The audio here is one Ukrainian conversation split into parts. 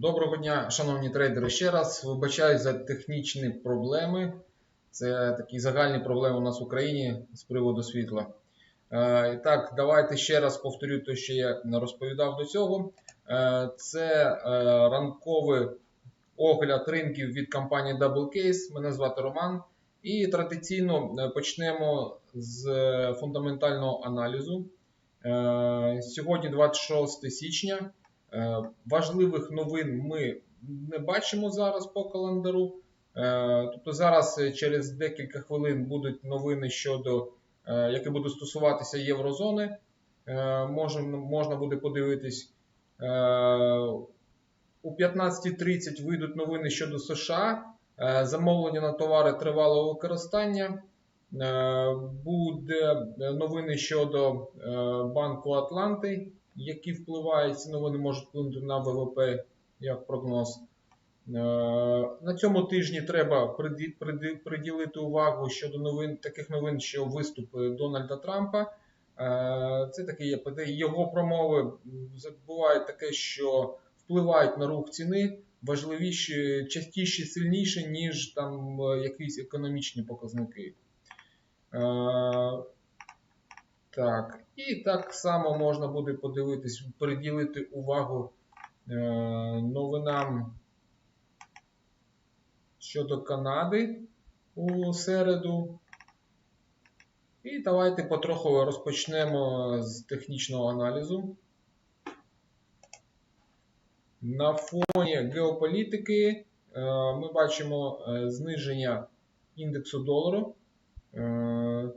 Доброго дня, шановні трейдери. Ще раз вибачаюсь за технічні проблеми. Це такі загальні проблеми у нас в Україні з приводу світла. Е, і Так, давайте ще раз повторю те, що я розповідав до цього. Е, Це е, ранковий огляд ринків від компанії Double Case. Мене звати Роман. І традиційно почнемо з фундаментального аналізу. Сьогодні 26 січня. Е, Важливих новин ми не бачимо зараз по календару. Е, Тобто зараз е, через декілька хвилин будуть новини щодо, які будуть стосуватися єврозони. Можна, можна буде подивитись. У 15.30 вийдуть новини щодо США. Замовлення на товари тривалого використання. Буде новини щодо Банку Атланти, які впливають, ці новини можуть вплинути на ВВП як прогноз. Е, На цьому тижні треба приді- приді- приділити увагу щодо новин, таких новин, що виступи Дональда Трампа. Е, Це таке є. Його промови буває таке, що впливають на рух ціни, важливіші, частіше, сильніше, ніж там е, якісь економічні показники. Так, і так само можна буде подивитись, приділити увагу е, новинам щодо Канади у середу. І давайте потроху розпочнемо з технічного аналізу. На фоні геополітики е, ми бачимо е, зниження індексу долару.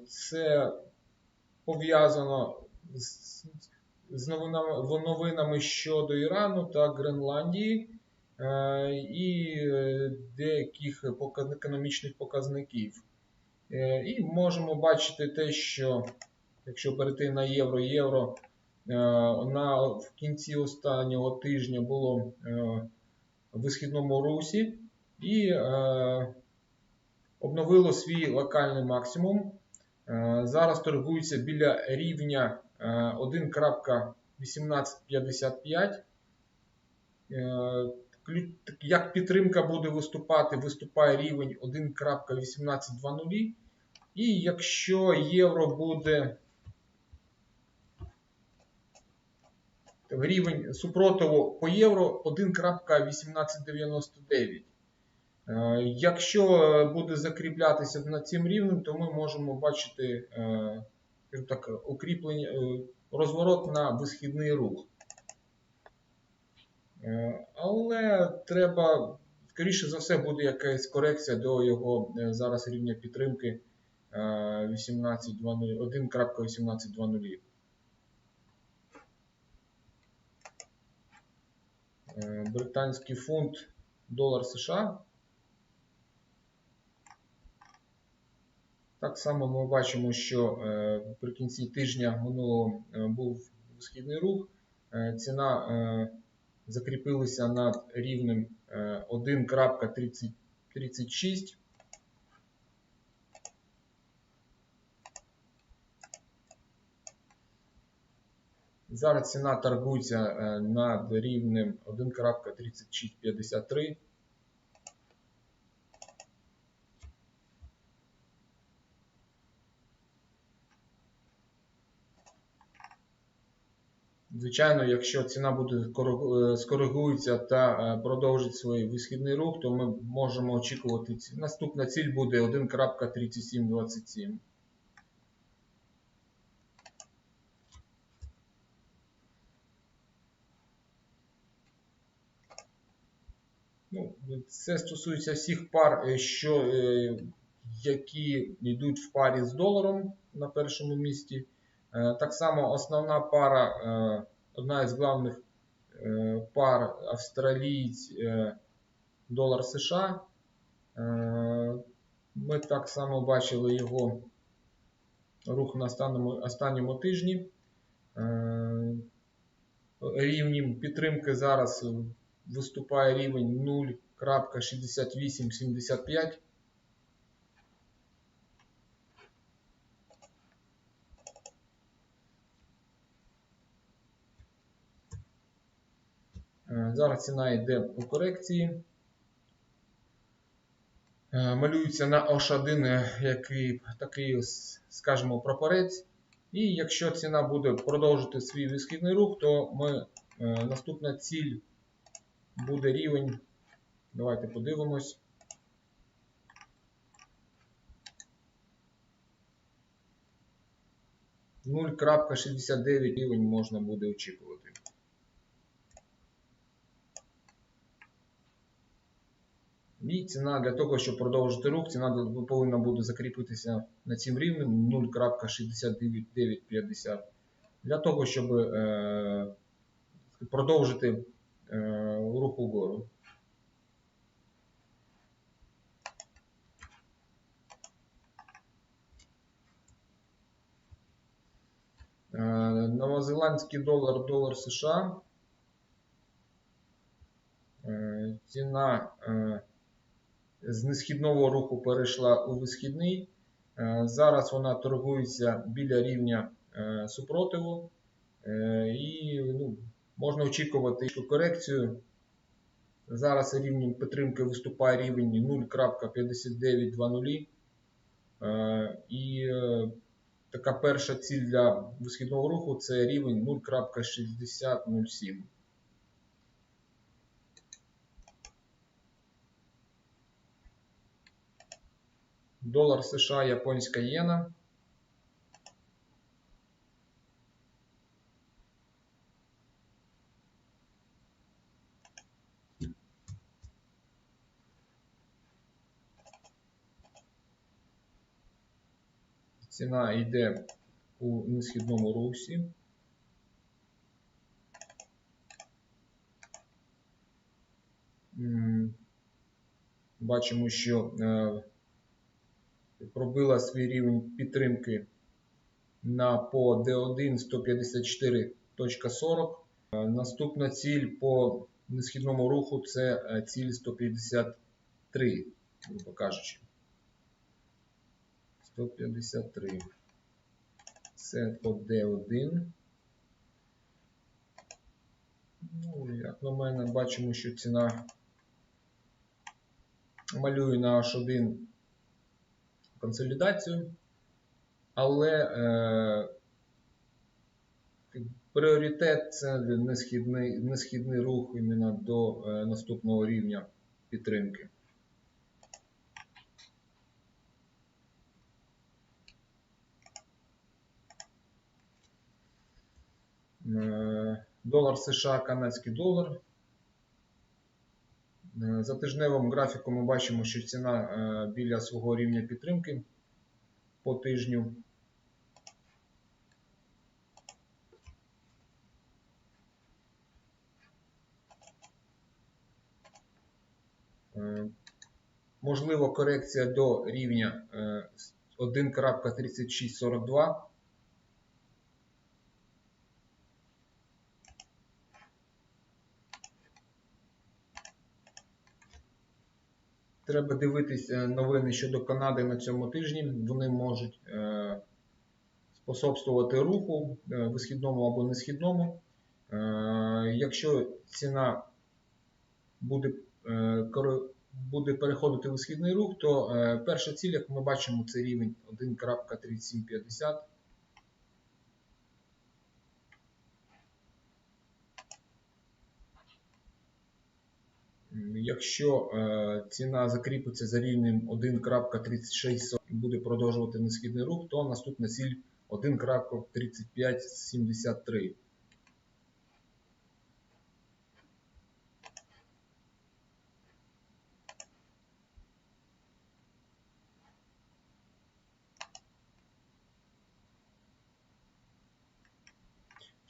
Це пов'язано з, новинами, новинами щодо Ірану та Гренландії е, і е, деяких економічних показників. Е, І можемо бачити те, що якщо перейти на євро, євро на, в кінці останнього тижня було в висхідному русі і обновило свій локальний максимум. Зараз торгується біля рівня 1.1855. Е, Як підтримка буде виступати, виступає рівень 1.1820. І якщо євро буде рівень супротиву по євро 1.1899. Е, Якщо е, буде закріплятися над цим рівнем, то ми можемо бачити е, так, укріплення, е, розворот на висхідний рух. Е, Але треба, скоріше за все, буде якась корекція до його е, зараз рівня підтримки е, 18.20 1.1820. Е, Британський фунт, долар США. Так само ми бачимо, що е, при кінці тижня минулого е, був східний рух. Е, Ціна закріпилася над рівнем е, 1.36. Зараз ціна торгується над рівнем 1.3653. Звичайно, якщо ціна буде е, скоригується та е, продовжить свій висхідний рух, то ми можемо очікувати. Наступна ціль буде 1.3727. Ну, це стосується всіх пар, е, що, які йдуть в парі з доларом на першому місці. Е, Так само основна пара, е, одна із головних е, пар австралієць долар США. Ми так само бачили його рух на останньому, останньому тижні. Рівнем підтримки зараз виступає рівень 0.6875. Зараз ціна йде у корекції. Е, Малюється на H1 е, який, такий, скажімо, прапорець. І якщо ціна буде продовжити свій висхідний рух, то ми, е, наступна ціль буде рівень. Давайте подивимось. Нуль крапка 69 рівень можна буде очікувати. І ціна для того, щоб продовжити рух, ціна повинна буде закріпитися на цим рівнем 0.6950. Для того, щоб е, продовжити е, рух угору. Е, Новозеландський долар, долар США. Ціна з несхідного руху перейшла у висхідний. Е, Зараз вона торгується біля рівня е, супротиву. Е, І ну, можна очікувати корекцію. Зараз рівнем підтримки виступає рівень 0.5920. Е, І така перша ціль для висхідного руху це рівень 0.6007. Долар США, японська єна. Ціна йде у несхідному русі. Бачимо, що е, пробила свій рівень підтримки на по D1 154.40. Е, Наступна ціль по несхідному руху це е, ціль 153, грубо кажучи. 153. Це по D1. Ну, як на мене, бачимо, що ціна малює на H1 консолідацію, але е, пріоритет це несхідний, несхідний рух іменно до е, наступного рівня підтримки. Е, Долар США, канадський долар. Е, За тижневим графіком ми бачимо, що ціна е, біля свого рівня підтримки по тижню. Е, Можливо, корекція до рівня е, 1.3642. Треба дивитися новини щодо Канади на цьому тижні. Вони можуть е, способствувати руху е, висхідному або несхідному. Е, якщо ціна буде, буде переходити в висхідний рух, то перша ціль, як ми бачимо, це рівень 1.3750. Якщо е, ціна закріпиться за рівнем 1.36 і буде продовжувати несхідний рух, то наступна ціль 1.3573.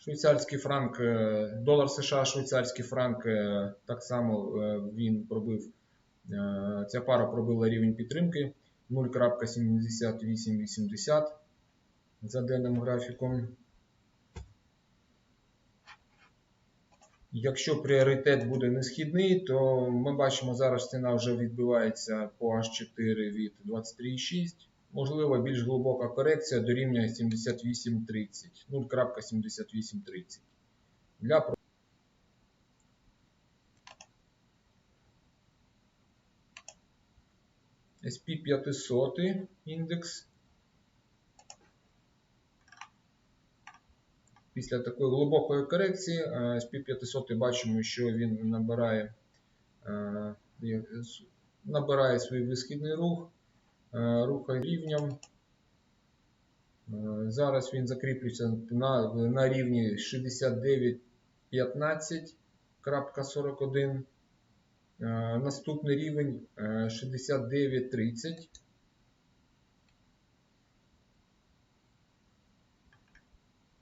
Швейцарський франк, е, долар США, швейцарський франк, е, так само е, він пробив, ця пара пробила рівень підтримки 0.7880 за денним графіком. Якщо пріоритет буде несхідний, то ми бачимо зараз ціна вже відбивається по H4 від 23,6. Можливо, більш глибока корекція дорівнює 7830, 0.7830. Для SP 500 індекс. Після такої глибокої корекції е, SP 500 бачимо, що він набирає е, набирає свій висхідний рух е, рухає рівнем. Е, Зараз він закріплюється на, на рівні 69.15.41. Е, Наступний рівень е, 69.30.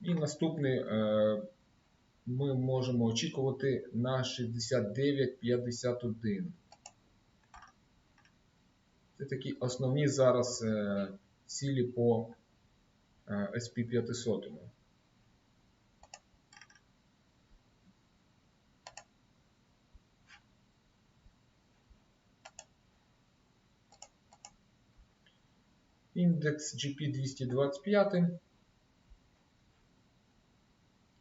І наступний ми можемо очікувати на 69.51. Це такі основні зараз е, цілі по е, SP500. Індекс GP225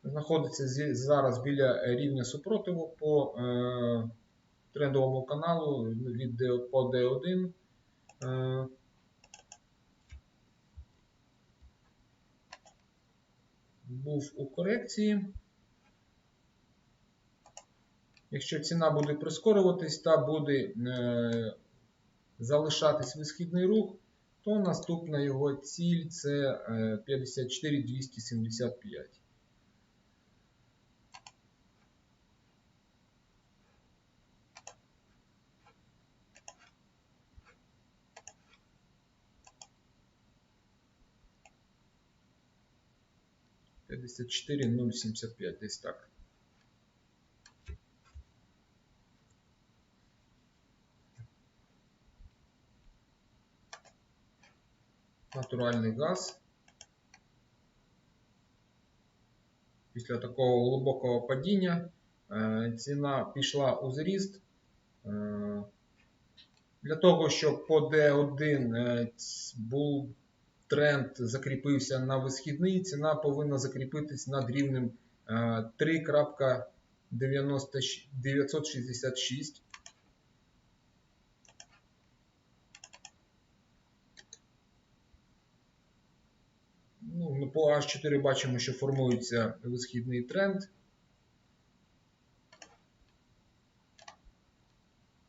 знаходиться зараз біля рівня супротиву по е, трендовому каналу від по D1. Е, був у корекції. Якщо ціна буде прискорюватись та буде е, залишатись висхідний рух, то наступна його ціль це е, 54 275. 54 0,75, десь так. Натуральний газ. Після такого глибокого падіння э, ціна пішла у зріст. Э, для того, щоб по D1 э, був тренд закріпився на висхідний, ціна повинна закріпитись над рівнем е, 3.966. Ну, ми по H4 бачимо, що формується висхідний тренд.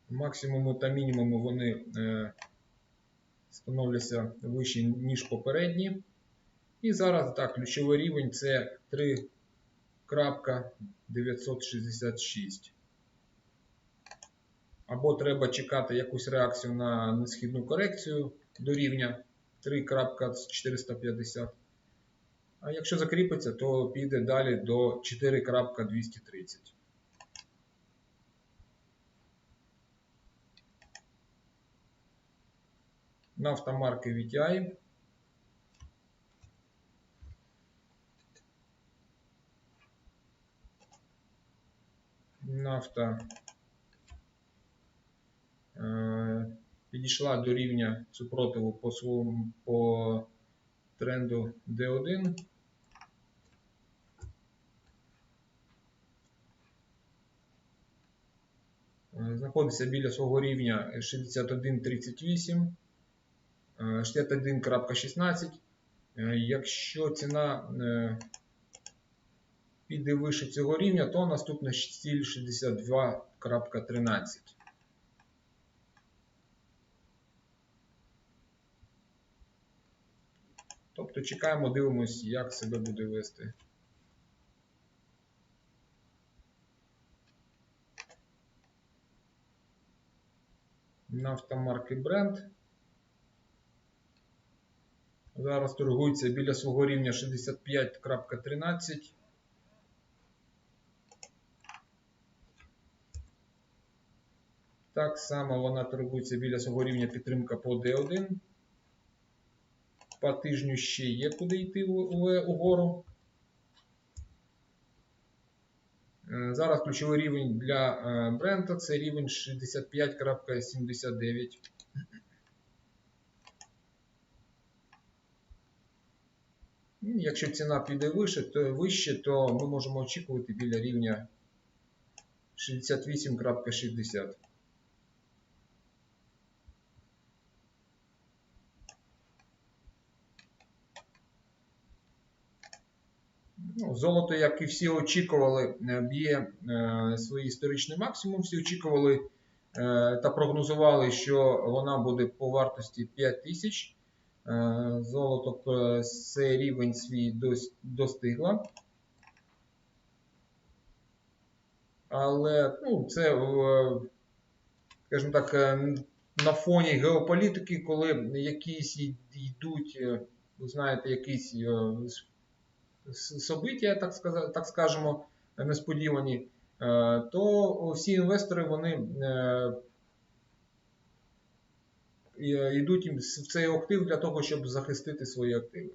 Максимуму та мінімуму вони е, становляться вищі, ніж попередні. І зараз так, ключовий рівень це 3.966. Або треба чекати якусь реакцію на несхідну корекцію до рівня 3.450. А якщо закріпиться, то піде далі до 4.230. Нафта марки VTI. Нафта е, підійшла до рівня супротиву по своєму по тренду D1. Е, Знаходиться біля свого рівня 61.38, е, 61.16. Е, Якщо ціна е, піде вище цього рівня, то наступна ціль 62.13. Тобто чекаємо, дивимось, як себе буде вести. Нафта марки Brent. Зараз торгується біля свого рівня 65.13. Так само вона торгується біля свого рівня підтримка по D1. По тижню ще є куди йти угору. Е, Зараз ключовий рівень для е, бренда це рівень 65.79. Якщо ціна піде вище, то вище, то ми можемо очікувати біля рівня 68.60. Ну, золото, як і всі очікували, е, б'є е, історичний максимум. Всі очікували е, та прогнозували, що вона буде по вартості 5000. Золото е, цей рівень свій дос- достигла. Але ну, це, е, скажімо так, е, на фоні геополітики, коли якісь йдуть, ви знаєте, якісь собиття, так, так скажемо, несподівані, то всі інвестори вони йдуть в цей актив для того, щоб захистити свої активи.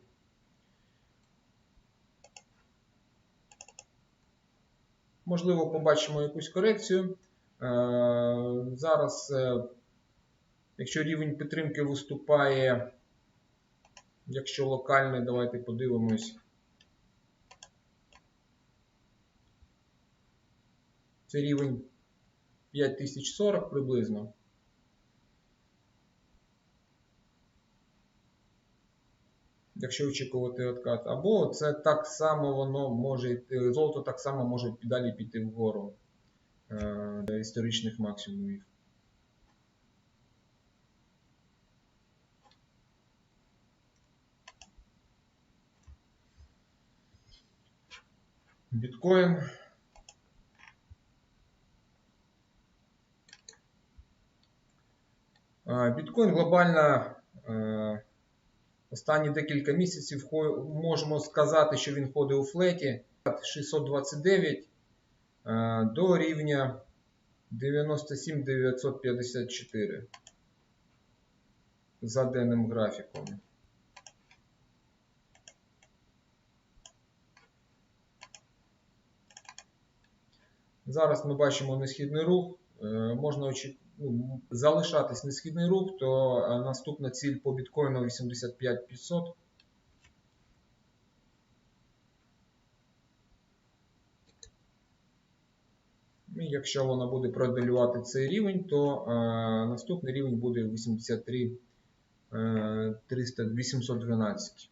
Можливо, побачимо якусь корекцію. Е, Зараз, е, якщо рівень підтримки виступає, якщо локальний, давайте подивимось. Це рівень 5040 приблизно. Якщо очікувати откат. Або це так само воно може йти, золото так само може далі піти вгору е, до історичних максимумів. Біткоін. Е, Біткоін глобально е, останні декілька місяців можемо сказати, що він ходить у флеті 629 е, до рівня 97 954 за денним графіком. Зараз ми бачимо несхідний рух. Е, Можна очі- ну, залишатись несхідний рух, то е, наступна ціль по біткоїну 85 500. І якщо вона буде продалювати цей рівень, то е, наступний рівень буде 83 е, 300, 812.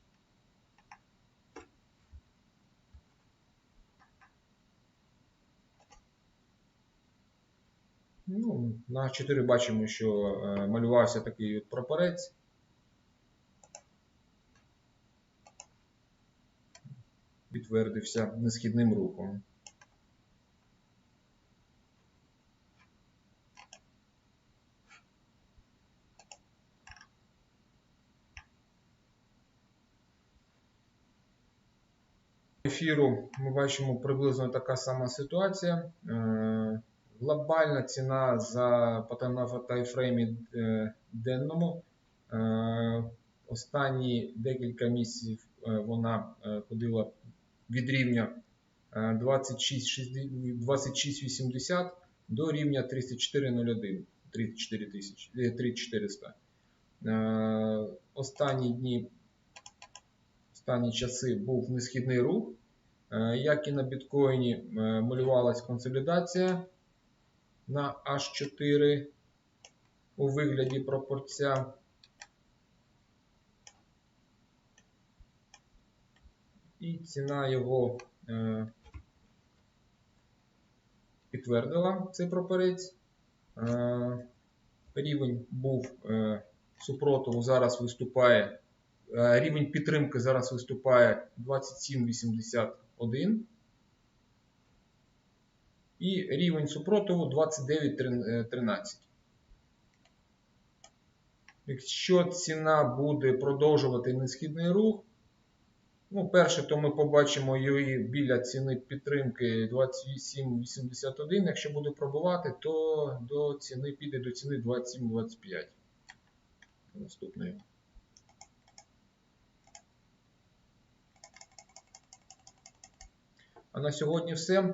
Ну, на 4 бачимо, що е, малювався такий от прапорець. Підтвердився несхідним рухом. Ефіру ми бачимо приблизно така сама ситуація. Глобальна ціна за на тайфреймі е, денному. Е, Останні декілька місяців е, вона ходила від рівня е, 26,60 26,80 до рівня 34,01 34 тисячі, е, 3400. Е, Останні дні, останні часи був несхідний рух. Як і на біткоїні малювалась консолідація на H4 у вигляді пропорця. І ціна його е, підтвердила цей пропорець. Е, рівень був е, супротиву, зараз виступає. е, Рівень підтримки зараз виступає 27,81. І рівень супротиву 29,13. Якщо ціна буде продовжувати несхідний рух, ну, перше, то ми побачимо її біля ціни підтримки 28,81. Якщо буде пробувати, то до ціни піде до ціни 27,25. Наступної. А на сьогодні все.